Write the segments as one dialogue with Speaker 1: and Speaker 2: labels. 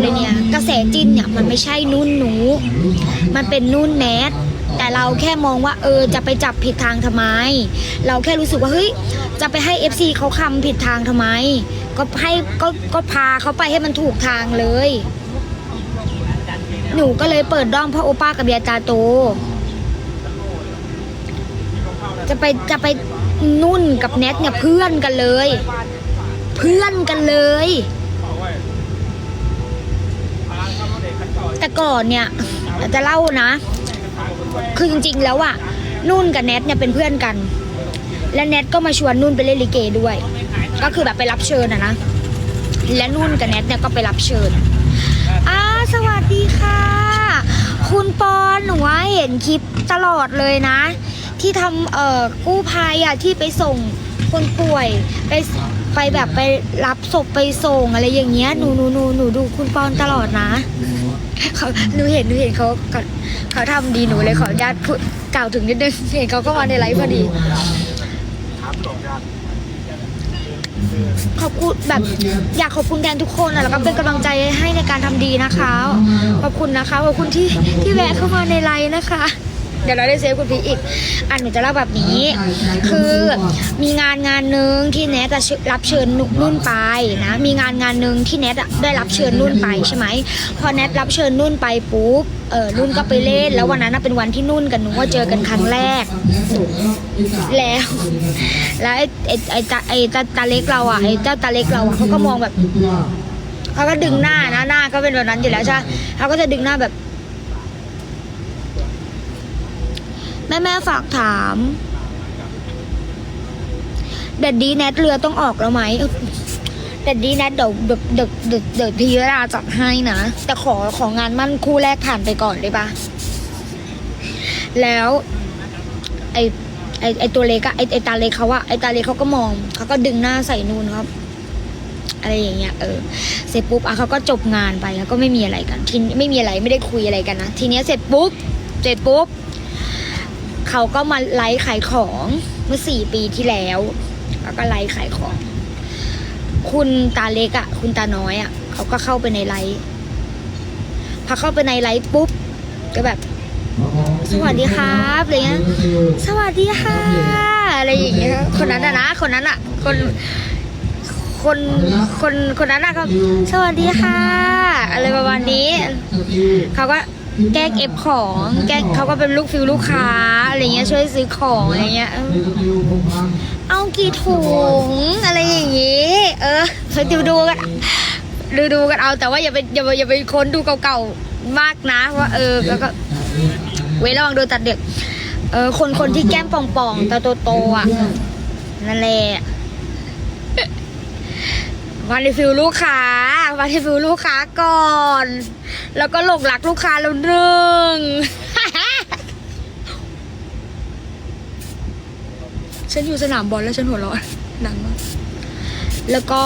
Speaker 1: เลยเนี่ยกระแสจิ้นเนี่ยมันไม่ใช่นุ่นหนู มันเป็นนุ่นแนทแต่เราแค่มองว่าเออจะไปจับผิดทางทำไม เราแค่รู้สึกว่าเฮ้ยจะไปให้ FC เขาคำผิดทางทำไม ก็ให้ก็ก็พาเขาไปให้มันถูกทางเลย หนูก็เลยเปิดด้อมพ่อโอป้ากับยายตาโต จะไปจะไปนุ่นกับแนทเนี่ยเพื่อนกันเลย เพื่อนกันเลย แต่ ก่อนเนี่ยจะเล่านะ คือจริงๆแล้วอะนุ่นกับแนทเนี่ยเป็นเพื่อนกัน และแนทก็มาชวนนุ่นไปเล่นลิเกด้วย ก็คือแบบไปรับเชิญอะนะ และนุ่นกับแนทเนี่ยก็ไปรับเชิญอ่าสวัสดีค่ะ คุณปอนหนูว่าเห็นคลิปตลอดเลยนะ ที่ทำเอ่อกู้ภัยอะที่ไปส่งคนป่วยไปไปแบบไปรับศพไปส่งอะไรอย่างเงี้ยหนูหนูหนูหนูดูคุณปอนตลอดนะ เขาหนูเห็นหนูเห็นเขาเขาเขาทำดีหนูเลยขออนุญาตพูดกล่าวถึงนิดนึงเห็นเขาก็มาในไลฟ์พอดี ขอบคุณแบบอยากขอบคุณแทนทุกคนอะแล้วก็เป็นกำลังใจให้ในการทำดีนะคะ ขอบคุณนะคะขอบคุณที่ที่แวะเข้ามาในไลน์นะคะ ดี๋ยวเราได้เซฟคุณพีอีก อันหนูจะเล่าแบบนี้ คือมีงานงานหนึ่งที่แนทจะรับเชิญนุ่นไปนะมีงานงานหนึ่งที่แนทได้รับเชิญนุ่นไปใช่ไหมพอแนทรับเชิญนุ่นไปปุ๊บเออนุ่นก็ไปเล่น แล้ววันนั้นเป็นวันที่นุ่นกับหนูว่าเจอกันครั้งแรก แล้ว แล้วไอ้ไอ้ไอ้ตาไอ้ตาตาเล็กเราอะไอ้เจ้าตาเล็กเราอะเขาก็มองแบบเขาก็ดึงหน้านะหน้าก็เป็นแบบนั้นอยู่แล้วใช่เขาก็จะดึงหน้าแบบ แม่แม่ฝากถามเด็ดดีแนทเรือต้องออกแล้วไหมเด็ดดีแนทเดี๋ยวเดี๋ยวเดี๋ยวเดี๋ยวเดี๋ยวพี่เวลาจัดให้นะ แต่ขอของานมั่นคู่แรกผ่านไปก่อนได้ปะแล้ว ไอไอไอตัวเล็กอะไอไอตาเล็กเขาอะไอตาเล็กเขาก็มองเขาก็ดึงหน้าใส่นูนครับ อะไรอย่างเงี้ยเออเสร็จปุ๊บอะเขาก็จบงานไปแล้วก็ไม่มีอะไรกันทีไม่มีอะไรไม่ได้คุยอะไรกันนะทีเนี้ยเสร็จปุ๊บเสร็จปุ๊บ เขาก็มาไลฟ์ขายของเมื่อสี่ปีที่แล้วแล้วก็ไลฟ์ขายของ คุณตาเล็กอะคุณตาน้อยอะเขาก็เข้าไปในไลฟ์พอเข้าไปในไลฟ์ปุ๊บ ก็แบบ สวัสดีครับอะไรเงี้ยสวัสดีค่ะอะไรอย่างเงี้ยคนนั้นอะนะคนนั้นอะคนคนคนคนนั้นอะก็สวัสดีค่ะ อะไรประมาณนี้ เขาก็ แกล้งเอฟของ แก้เขาก็เป็นลูกฟิลลูกค้าอะไรเงี้ยช่วยซื้อของอะไรเงี้ย เอากี่ถุงอะไรอย่างงี้ เออไปดูดูกันดูดูกันเอาแต่ว่าอย่าไปอย่าไปอย่าไปค้นดูเก่าๆมากนะว่าเออแล้วก็เว้ยระวังโดนตัดเด็ก เออคนคนที่แก้มป่องๆตาโตๆอะนั่นแหละ วันรีฟิลลูกค้าวันรีฟิลลูกค้าก่อน แล้วก็หลงรักลูกค้าแล้วหนึ่งฉันอยู่สนามบอลแล้วฉันหัวเราะดังมากแล้วก็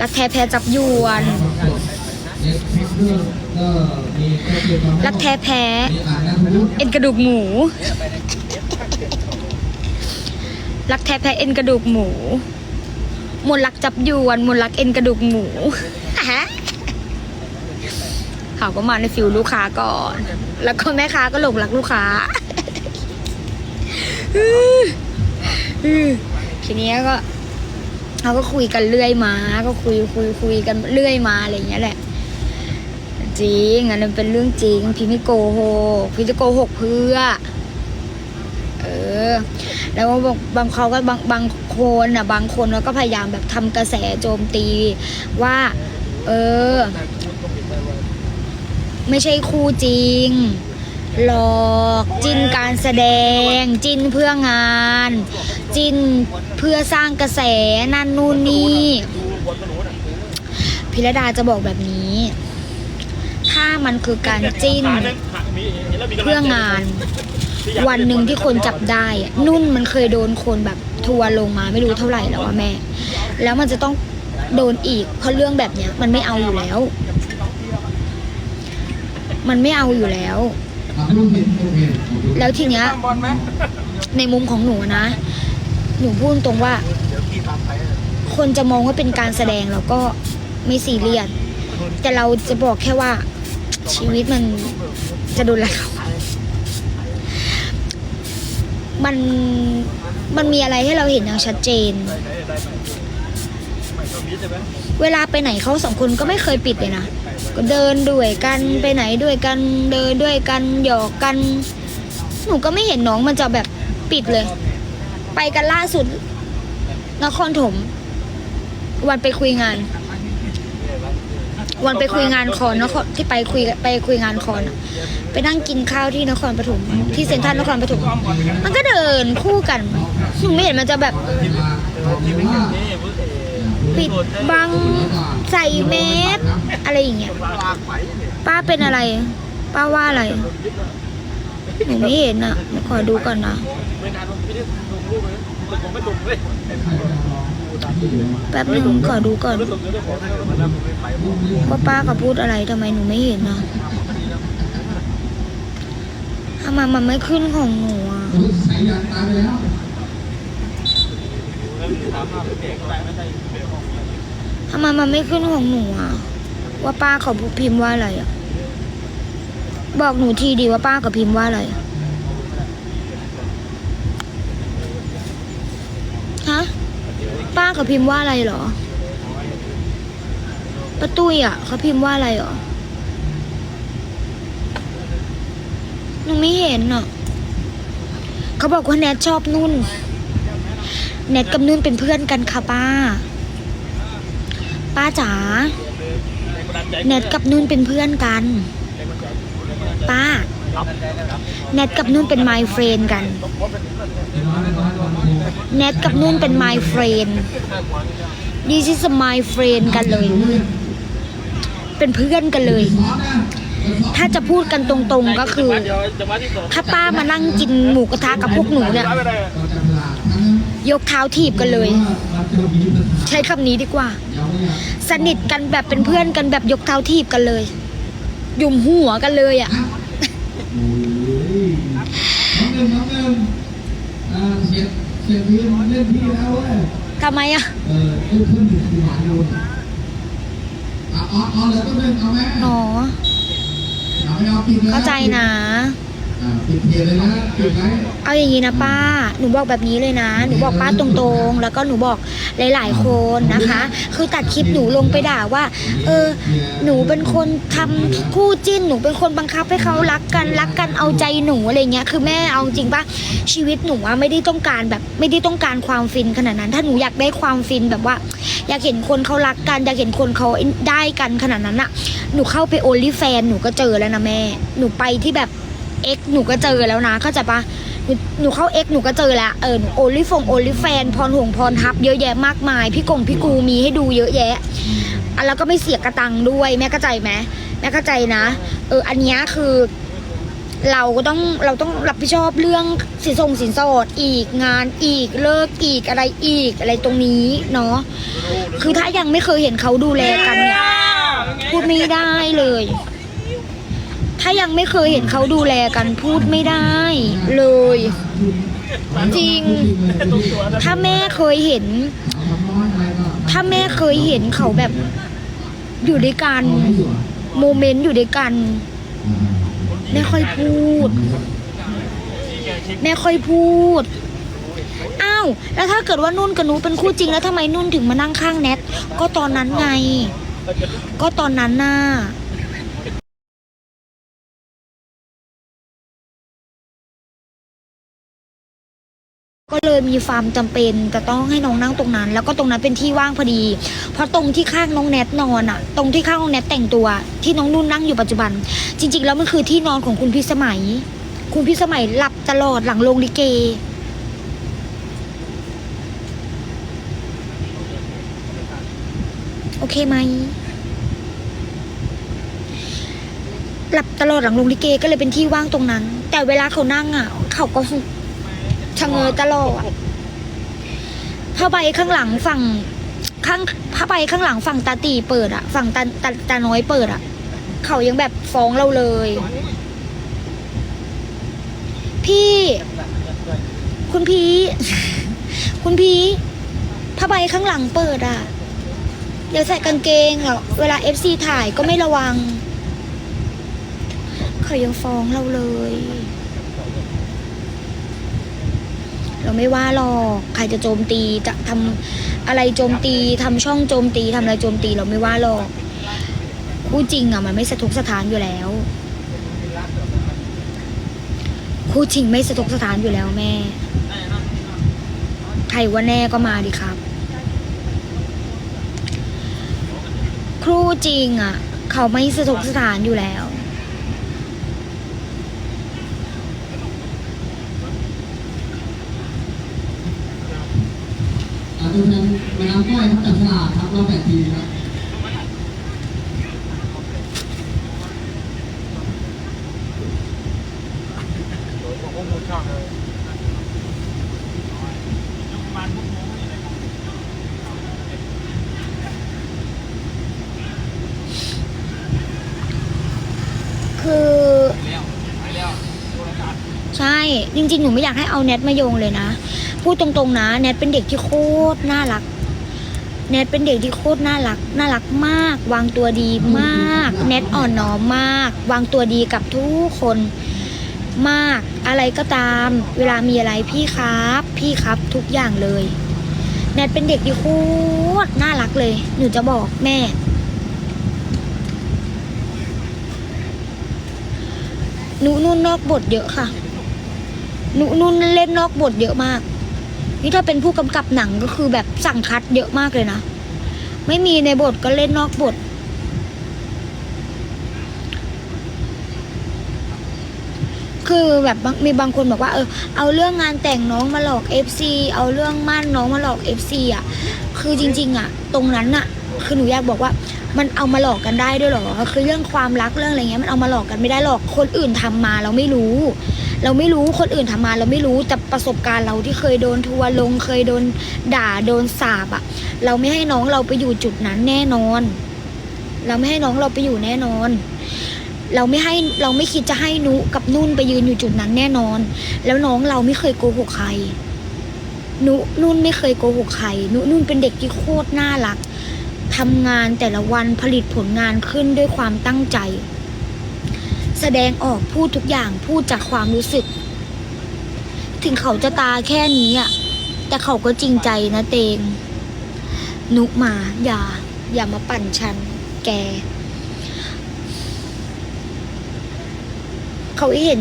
Speaker 1: รักแท้แพ้จับยวนรักแท้แพ้เอ็นกระดูกหมู รักแท้แพ้เอ็นกระดูกหมู มนต์รักจับยวนมนต์รักเอ็นกระดูกหมูเขาก็มาในฟิลลูกค้าก่อน แล้วก็แม่ค้าก็หลงรักลูกค้า ทีนี้ก็เขาก็คุยกันเรื่อยมา ก็คุยคุยคุยกันเรื่อยมาอะไรอย่างเงี้ยแหละ จริงอันนั้นเป็นเรื่องจริง พี่ไม่โกหก พี่จะโกหกเพื่อ ออแล้วบางบางเขาก็บางบางคนอะบางคนก็พยายามแบบทำกระแสโจมตีว่า เออ ไม่ใช่คู่จริง หลอกจิ้นการแสดง จิ้นเพื่องาน จิ้นเพื่อสร้างกระแสนั่นนู่นนี่พิรดาจะบอกแบบนี้ ถ้ามันคือการจิ้นเพื่องาน วันหนึ่งที่คนจับได้อะนุ่นมันเคยโดนคนแบบทัวร์ลงมาไม่รู้เท่าไหร่แล้วอะแม่ แล้วมันจะต้องโดนอีกเพราะเรื่องแบบเนี้ย มันไม่เอาอยู่แล้ว มันไม่เอาอยู่แล้ว แล้วทีเนี้ยในมุมของหนูนะ หนูพูดตรงว่า คนจะมองว่าเป็นการแสดงเราก็ไม่ซีเรียสแต่เราจะบอกแค่ว่าชีวิตมันจะโดนอะเขา มันมันมีอะไรให้เราเห็นอย่างชัดเจน เวลาไปไหนเขาสองคนก็ไม่เคยปิดเลยนะก็เดินด้วยกันไปไหนด้วยกันเดินด้วยกันหยอกกัน หนูก็ไม่เห็นน้องมันจะแบบปิดเลย ไปกันล่าสุดนครถม วันไปคุยงาน วันไปคุยงานคอนนครที่ไปคุยไปคุยงานคอนอะไปนั่งกินข้าวที่นครปฐมที่เซ็นทรัลนครปฐมมันก็เดินคู่กันหนูไม่เห็นมันจะแบบปิดบังใส่แมสอะไรอย่างเงี้ยป้าเป็นอะไร ป้าว่าอะไรหนูไม่เห็นอะขอดูก่อนนะ แป๊บหนึงขอดูก่อนว่าป้าเขาพูดอะไรทำไมหนูไม่เห็นอะทำไมมันไม่ขึ้นของหนูอะทำไมมันไม่ขึ้นของหนูอะ ว่าป้าเขาพิมพ์ว่าอะไรอะ บอกหนูทีดีว่าป้าเขาพิมพ์ว่าอะไรฮ ป้าเขาพิมพ์ว่าอะไรเหรอป้าตุ้ยอะเขาพิมพ์ว่าอะไรเหรอหนูไม่เห็นอะเขาบอกว่าแนทชอบนุ่น แนทกับนุ่นเป็นเพื่อนกันค่ะป้า ป้าจ๋าแนทกับนุ่นเป็นเพื่อนกัน ป้า แนทกับนุ่นเป็น my friend กัน แนทกับนุ่นเป็น my friend this is my friend กันเลย เป็นเพื่อนกันเลย ถ้าจะพูดกันตรงๆก็คือ ถ้าป้ามานั่งกินหมูกระทะกับพวกหนูเนี่ยยกเท้าถีบกันเลย ใช้คำนี้ดีกว่า สนิทกันแบบเป็นเพื่อนกันแบบยกเท้าถีบกันเลย ยุ่มหัวกันเลยอะ
Speaker 2: น้องหนึ่งน้องหนึ่งอ่าเสียเสียทีมเล่นพี่แล้วเว้ย
Speaker 1: ทำไมอะ
Speaker 2: เออเล่นขึ้นหนึ่งหวานดูอะเอาเอาเลยต้นหนึ่งเอาไหม
Speaker 1: อ๋อ
Speaker 2: เอาไม่เอาปิดเลย
Speaker 1: เข้าใจนะ
Speaker 2: อ่า ปิดเพจเลยนะปิดไว้
Speaker 1: เอาอย่างนี้นะป้า หนูบอกแบบนี้เลยนะ หนูบอกป้าตรงๆ แล้วก็หนูบอกหลายๆคนนะคะ คือตัดคลิปหนูลงไปด่าว่า เออ หนูเป็นคนทำคู่จิ้น หนูเป็นคนบังคับให้เขารักกัน รักกันเอาใจหนูอะไรเงี้ย คือแม่เอาจริงปะชีวิตหนูอะไม่ได้ต้องการแบบไม่ได้ต้องการความฟินขนาดนั้น ถ้าหนูอยากได้ความฟินแบบว่า อยากเห็นคนเขารักกัน อยากเห็นคนเขาได้กันขนาดนั้นอะหนูเข้าไปโอลิแฟนหนูก็เจอแล้วนะแม่ หนูไปที่แบบ เอ็กหนูก็เจอแล้วนะเข้าใจปะหนูหนูเข้าเอ็กหนูก็เจอแล้วเออโอลิฟงโอลิแฟนพรหงพรทับ เยอะแยะมากมาย พี่กงพี่กูมีให้ดูเยอะแยะอะแล้วก็ไม่เสียกระตังด้วยแม่เข้าใจไหมแม่เข้าใจนะ เอออันเนี้ยคือ เราก็ต้องเราต้องรับผิดชอบเรื่องสินส่งสินสอดอีกงานอีกเลิกอีกอะไรอีกอะไรตรงนี้เนาะคือถ้ายังไม่เคยเห็นเขาดูแลกันเนี่ยพูดไม่ได้เลย ถ้ายังไม่เคยเห็นเขาดูแลกันพูดไม่ได้ เลย จริง ถ้าแม่เคยเห็น ถ้าแม่เคยเห็นเขาแบบ อยู่ด้วยกันโมเมนต์อยู่ด้วยกัน
Speaker 2: อ่า
Speaker 1: ไม่ค่อยพูด ไม่ค่อยพูดอ้าวแล้วถ้าเกิดว่านุ่นกับหนูเป็นคู่จริงแล้วทำไมนุ่นถึงมานั่งข้างแนทก็ตอนนั้นไง ก็ตอนนั้นน่ะ ก็เลยมีความจำเป็นจะต้องให้น้องนั่งตรงนั้น แล้วก็ตรงนั้นเป็นที่ว่างพอดี เพราะตรงที่ข้างน้องแนทนอนอะตรงที่ข้างน้องแนทแต่งตัว ที่น้องนุ่นนั่งอยู่ปัจจุบัน จริง ๆ แล้วมันคือที่นอนของคุณพิสมัย คุณพิสมัยหลับตลอดหลังโรงลิเก โอเคไหมหลับตลอดหลังโรงลิเกก็เลยเป็นที่ว่างตรงนั้น แต่เวลาเขานั่งอะเขาก็ ชะเง้อตลอดผ้าใบข้างหลังฝั่งข้างผ้าใบข้างหลังฝั่งตาตีเปิดอะฝั่งตาตาตาน้อยเปิดอะเขายังแบบฟ้องเราเลย พี่ คุณพีคุณพีผ้าใบข้างหลังเปิดอะเดี๋ยวใส่กางเกงอะเวลาเอฟซีถ่ายก็ไม่ระวัง เขายังฟ้องเราเลย เราไม่ว่าหรอกใครจะโจมตีจะทำอะไรโจมตีทำช่องโจมตีทำอะไรโจมตีเราไม่ว่าหรอกคู่จริงอะมันไม่สะทกสถานอยู่แล้ว คู่จริงไม่สะทกสถานอยู่แล้วแม่ ใครว่าแน่ก็มาดิครับ ครูจริงอะ เขาไม่สะทกสถานอยู่แล้ว
Speaker 2: ตัวแทนม่น้ำก้อยครับจับฉลากครับรอบแปดทีครับ
Speaker 1: คือใช่ จริงๆ หนูไม่อยากให้เอาแนทมาโยงเลยนะ พูดตรงๆนะ แนทเป็นเด็กที่โคตรน่ารัก แนทเป็นเด็กที่โคตรน่ารัก น่ารักมาก วางตัวดีมาก แนทอ่อนน้อมมาก วางตัวดีกับทุกคนมาก อะไรก็ตาม เวลามีอะไรพี่ครับ พี่ครับทุกอย่างเลย แนทเป็นเด็กที่โคตรน่ารักเลย หนูจะบอกแม่ หนูนุ่นนอกบทเยอะค่ะหนูนุ่นเล่นนอกบทเยอะมาก นี่ถ้าเป็นผู้กำกับหนังก็คือแบบสั่งคัดเยอะมากเลยนะ ไม่มีในบทก็เล่นนอกบท คือแบบมีบางคนบอกว่าเออเอาเรื่องงานแต่งน้องมาหลอก FC เอาเรื่องมั่นน้องมาหลอก FC อะ คือจริง ๆ อะ ตรงนั้นอะ คือหนูอยากบอกว่ามันเอามาหลอกกันได้ด้วยหรอ คือเรื่องความรักเรื่องอะไรเงี้ยมันเอามาหลอกกันไม่ได้หรอก คนอื่นทำมาเราไม่รู้ เราไม่รู้คนอื่นทำมาเราไม่รู้แต่ประสบการณ์เราที่เคยโดนทัวลงเคยโดนด่าโดนสาบอะเราไม่ให้น้องเราไปอยู่จุดนั้นแน่นอน เราไม่ให้น้องเราไปอยู่แน่นอน เราไม่ให้เราไม่คิดจะให้นุกับนุ่นไปยืนอยู่จุดนั้นแน่นอน แล้วน้องเราไม่เคยโกหกใครนุนุ่นไม่เคยโกหกใครนุนุ่นเป็นเด็กที่โคตรน่ารักทำงานแต่ละวันผลิตผลงานขึ้นด้วยความตั้งใจ แสดงออกพูดทุกอย่างพูดจากความรู้สึก ถึงเขาจะตาแค่นี้อะแต่เขาก็จริงใจนะเตง นุกมาอย่า อย่ามาปั่นฉัน แก เขาเห็น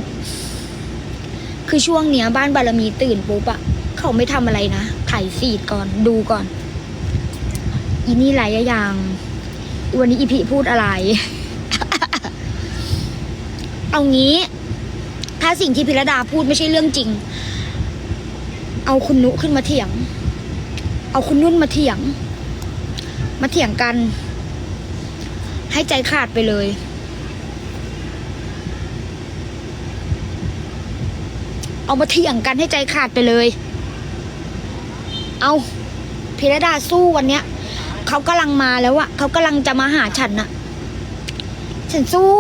Speaker 1: คือช่วงเนี้ย บ้านบารมีตื่นปุ๊บอะเขาไม่ทำอะไรนะถ่ายฟีดก่อนดูก่อน อีนี่ไรอะยัง วันนี้อีพีพูดอะไร เอางี้ ถ้าสิ่งที่พิรดาพูดไม่ใช่เรื่องจริง เอาคุณนุขึ้นมาเถียง เอาคุณนุ่นมาเถียง มาเถียงกัน ให้ใจขาดไปเลย เอามาเถียงกันให้ใจขาดไปเลย เอาพิรดาสู้วันเนี้ยเขากำลังมาแล้วอะเขากำลังจะมาหาฉันอะฉันสู้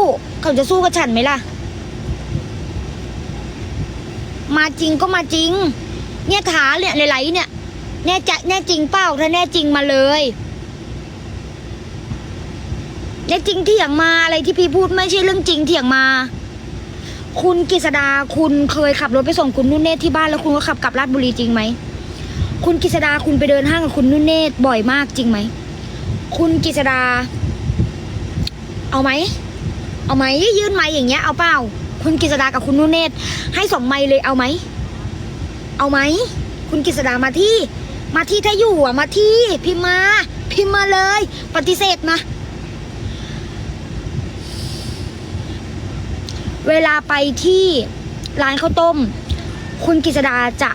Speaker 1: เขาจะสู้กับฉันไหมล่ะ มาจริงก็มาจริง เนี่ยขาเนี่ยไหลเนี่ย แน่จะแน่จริงเปล่าถ้าแน่จริงมาเลยแน่จริงเถียงมาอะไรที่พี่พูดไม่ใช่เรื่องจริงเถียงมา คุณกฤษดาคุณเคยขับรถไปส่งคุณนุ่นเนตที่บ้านแล้วคุณก็ขับกลับราชบุรีจริงไหมคุณกฤษดาคุณไปเดินห้างกับคุณนุ่นเนตบ่อยมากจริงไหม คุณกฤษดา เอาไหม เอาไหมยื่นไม้อย่างเงี้ยเอาเปล่าคุณกฤษดากับคุณนุเนตให้สองไม้เลยเอาไหมเอาไหมคุณกฤษดามาที่ มาที่ถ้าอยู่อะมาที่พิมมาพิมมาเลย ปฏิเสธมา เวลาไปที่ร้านข้าวต้ม คุณกฤษดาจะ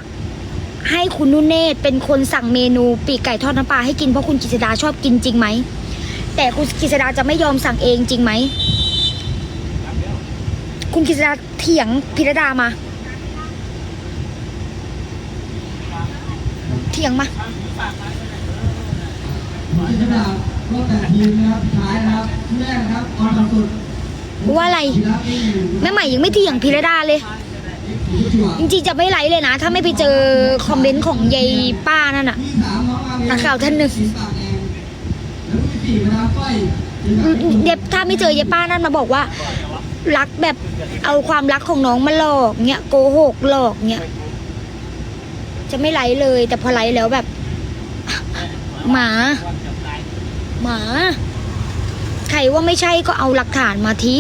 Speaker 1: ให้คุณนุเนตเป็นคนสั่งเมนูปีกไก่ทอดน้ำปลาให้กินเพราะคุณกฤษดาชอบกินจริงไหมแต่คุณกฤษดาจะไม่ยอมสั่งเองจริงไหม คุณกฤษดาเถียงพิรดามา เถียงมา
Speaker 2: ผมจะดาบรอบแปดทีมนะครับสุดท้ายนะครับที่แรกนะครับออนทำสุด
Speaker 1: ว่าอะไร
Speaker 2: ทีละเองอยู่
Speaker 1: แม่ใหม่ยังไม่เถียงพิรดาเลย
Speaker 2: ผู้ชัว
Speaker 1: จริงๆจะไม่ไลฟ์เลยนะ ถ้าไม่ไปเจอคอมเมนต์ของยายป้านั่นอะ
Speaker 2: ที่สามน้องอาเม
Speaker 1: นักข่าวท่านหนึ่ง
Speaker 2: สีปากแดงแล้วผู้สี่มาดามไฟ
Speaker 1: เย็บถ้าไม่เจอเย็บป้านั่นมาบอกว่า รักแบบเอาความรักของน้องมาหลอกเงี้ยโกหกหลอกเงี้ยจะไม่ไลฟ์เลย แต่พอไลฟ์แล้วแบบ หมา หมา ใครว่าไม่ใช่ก็เอาหลักฐานมาที